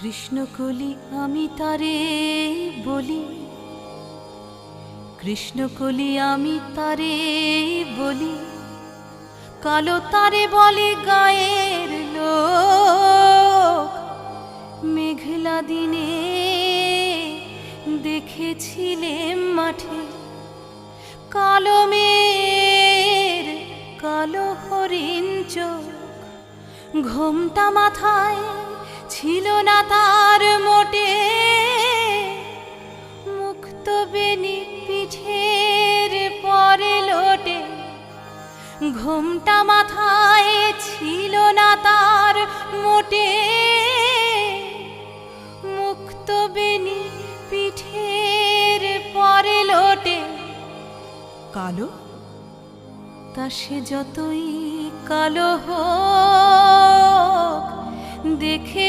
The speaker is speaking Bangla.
কৃষ্ণকলি আমি তারে বলি। কৃষ্ণকলি আমি তারে বলি। কালো তারে বলে গায়ের লোক। মেঘলা দিনে দেখেছিলে মাঠে। কালো মেয়ের কালো হরিণ চোখ। ঘোমটা মাথায় ছিল না তার মোটে। মুক্ত বেনি পিঠের পরে লোটে। ঘোমটা মাথায় ছিল না তার মোটে। মুক্ত বেনি পিঠের পরে লোটে। কালো? তা সে যতই কালো হোক, দেখে